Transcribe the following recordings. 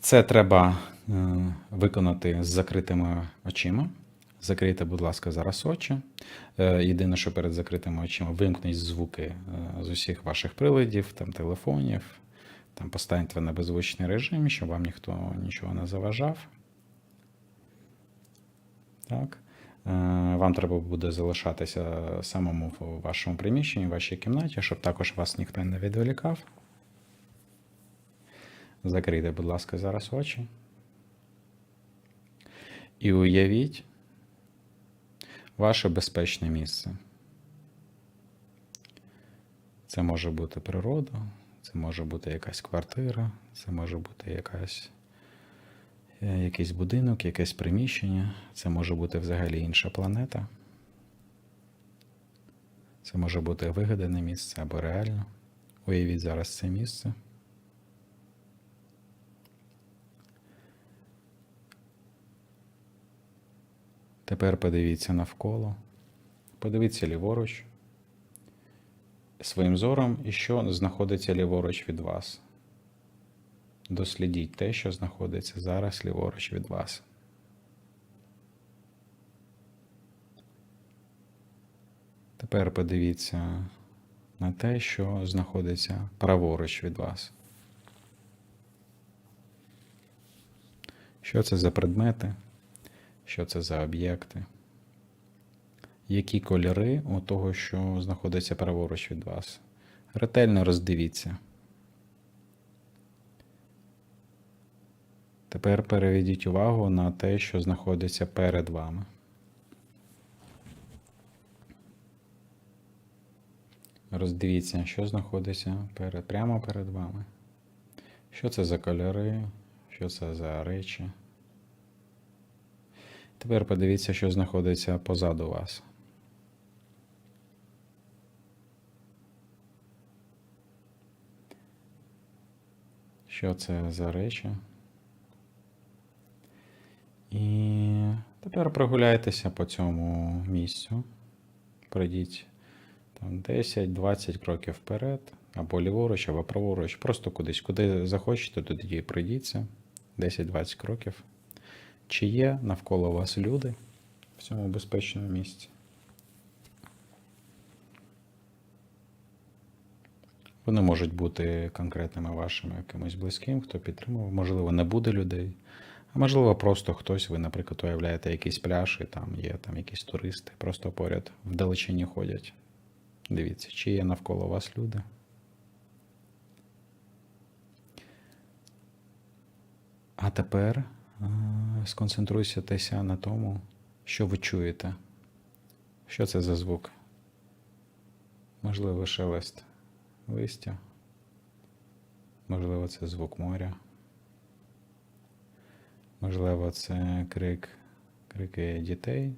Це треба е, виконати з закритими очима. Закрийте, будь ласка, зараз очі. Е, Єдине, що перед закритими очима вимкніть звуки е, з усіх ваших приладів, там, телефонів, там поставте на беззвучний режим, щоб вам ніхто нічого не заважав. Так. Вам треба буде залишатися самому в вашому приміщенні, в вашій кімнаті, щоб також вас ніхто не відволікав. Закрийте, будь ласка, зараз очі. І уявіть ваше безпечне місце. Це може бути природа, це може бути якась квартира, це може бути якась, е, якийсь будинок, якесь приміщення, це може бути взагалі інша планета. Це може бути вигадане місце або реально. Уявіть зараз це місце. Тепер подивіться навколо, подивіться ліворуч своїм зором, і що знаходиться ліворуч від вас. Дослідіть те, що знаходиться зараз ліворуч від вас. Тепер подивіться на те, що знаходиться праворуч від вас. Що це за предмети? Що це за об'єкти? Які кольори у того, що знаходиться праворуч від вас? Ретельно роздивіться. Тепер переведіть увагу на те, що знаходиться перед вами. Роздивіться, що знаходиться перед, прямо перед вами. Що це за кольори, що це за речі. Тепер подивіться, що знаходиться позаду вас. Що це за речі? І тепер прогуляйтеся по цьому місцю. Пройдіть там 10-20 кроків вперед, або ліворуч, або праворуч, просто кудись, куди захочете, туди пройдіться. 10-20 кроків. Чи є навколо вас люди в цьому безпечному місці? Вони можуть бути конкретними вашими якимось близьким, хто підтримував. Можливо, не буде людей. А можливо, просто хтось, ви, наприклад, уявляєте якийсь пляж, і там є там якісь туристи, просто поряд вдалечині ходять. Дивіться, чи є навколо вас люди. А тепер сконцентруйтеся на тому, що ви чуєте. Що це за звук? Можливо, шелест листя. Можливо, це звук моря. Можливо, це крик, крики дітей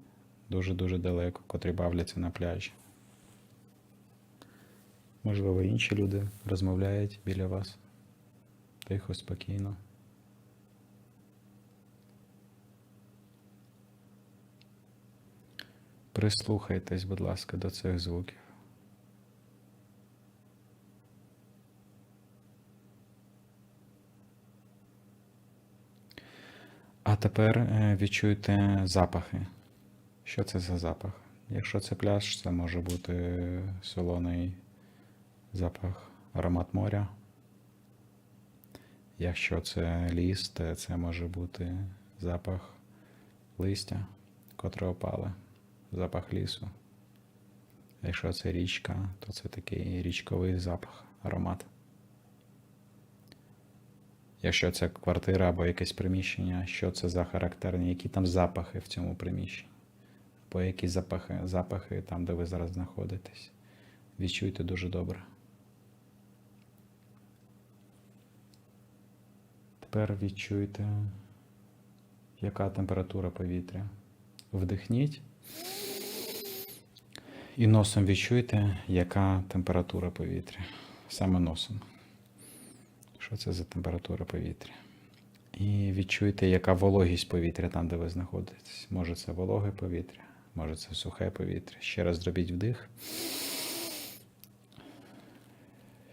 дуже-дуже далеко, котрі бавляться на пляжі. Можливо, інші люди розмовляють біля вас. Тихо, спокійно. Прислухайтесь, будь ласка, до цих звуків. А тепер е, відчуйте запахи. Що це за запах? Якщо це пляж, це може бути солоний запах, аромат моря. Якщо це ліс, то це може бути запах листя, котре опале, запах лісу. Якщо це річка, то це такий річковий запах, аромат. Якщо це квартира або якесь приміщення, що це за характерні, які там запахи в цьому приміщенні, або які запахи, запахи там, де ви зараз знаходитесь. Відчуйте дуже добре. Тепер відчуйте, яка температура повітря. Вдихніть. І носом відчуйте, яка температура повітря. Саме носом. Що це за температура повітря? І відчуйте, яка вологість повітря там, де ви знаходитесь. Може це вологе повітря, може це сухе повітря. Ще раз зробіть вдих.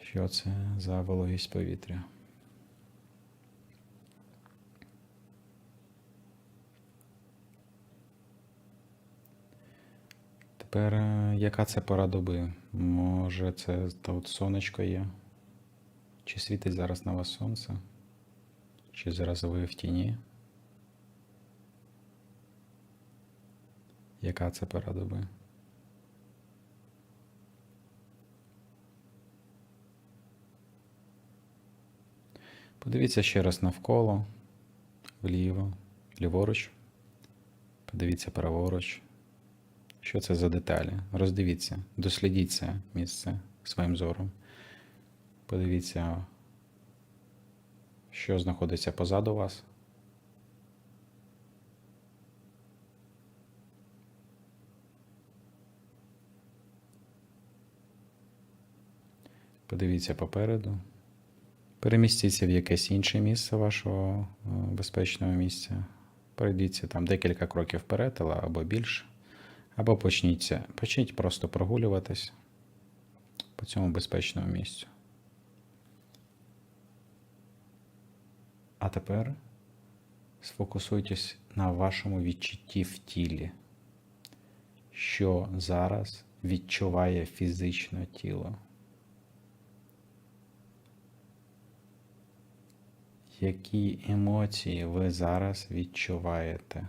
Що це за вологість повітря? Тепер, е, яка це пора доби? Може, це тут сонечко є? Чи світить зараз на вас сонце? Чи зараз ви в тіні? Яка це пора доби? Подивіться ще раз навколо, вліво, ліворуч. Подивіться праворуч. Що це за деталі? Роздивіться, дослідіть це місце своїм зором. Подивіться, що знаходиться позаду вас. Подивіться попереду. Перемістіться в якесь інше місце вашого е, безпечного місця. Пройдіться там декілька кроків вперед або більше. Або почніться. Почніть просто прогулюватись по цьому безпечному місцю. А тепер сфокусуйтесь на вашому відчутті в тілі, що зараз відчуває фізичне тіло. Які емоції ви зараз відчуваєте?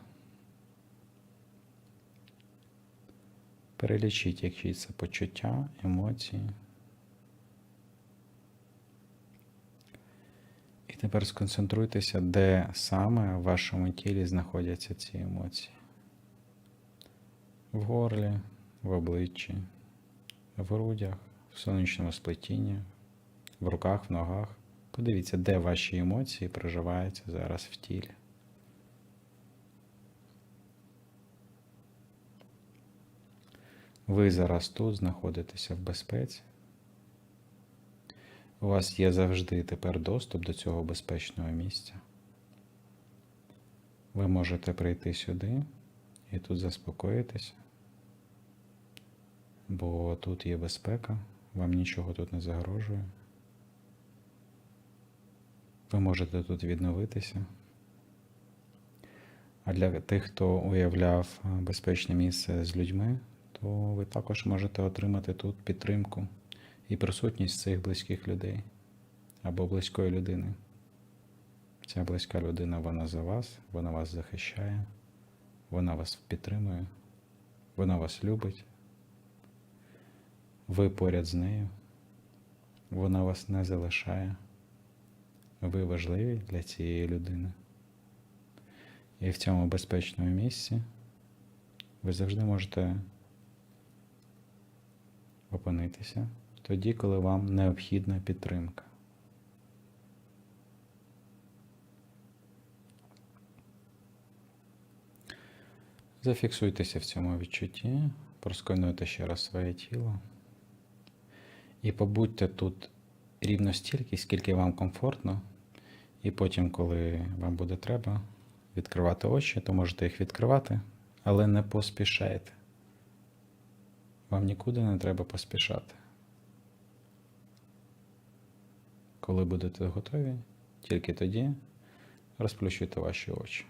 Перелічіть, які це почуття, емоції. І тепер сконцентруйтеся, де саме в вашому тілі знаходяться ці емоції. В горлі, в обличчі, в грудях, в сонячному сплетінні, в руках, в ногах. Подивіться, де ваші емоції проживаються зараз в тілі. Ви зараз тут знаходитеся в безпеці. У вас є завжди тепер доступ до цього безпечного місця. Ви можете прийти сюди і тут заспокоїтися, бо тут є безпека, вам нічого тут не загрожує. Ви можете тут відновитися. А для тих, хто уявляв безпечне місце з людьми, то ви також можете отримати тут підтримку і присутність цих близьких людей або близької людини. Ця близька людина, вона за вас, вона вас захищає, вона вас підтримує, вона вас любить. Ви поряд з нею, вона вас не залишає. Ви важливі для цієї людини. І в цьому безпечному місці ви завжди можете опинитися тоді, коли вам необхідна підтримка. Зафіксуйтеся в цьому відчутті, проскануйте ще раз своє тіло і побудьте тут рівно стільки, скільки вам комфортно, і потім, коли вам буде треба відкривати очі, то можете їх відкривати, але не поспішайте. Вам нікуди не треба поспішати. Коли будете готові, тільки тоді розплющуйте ваші очі.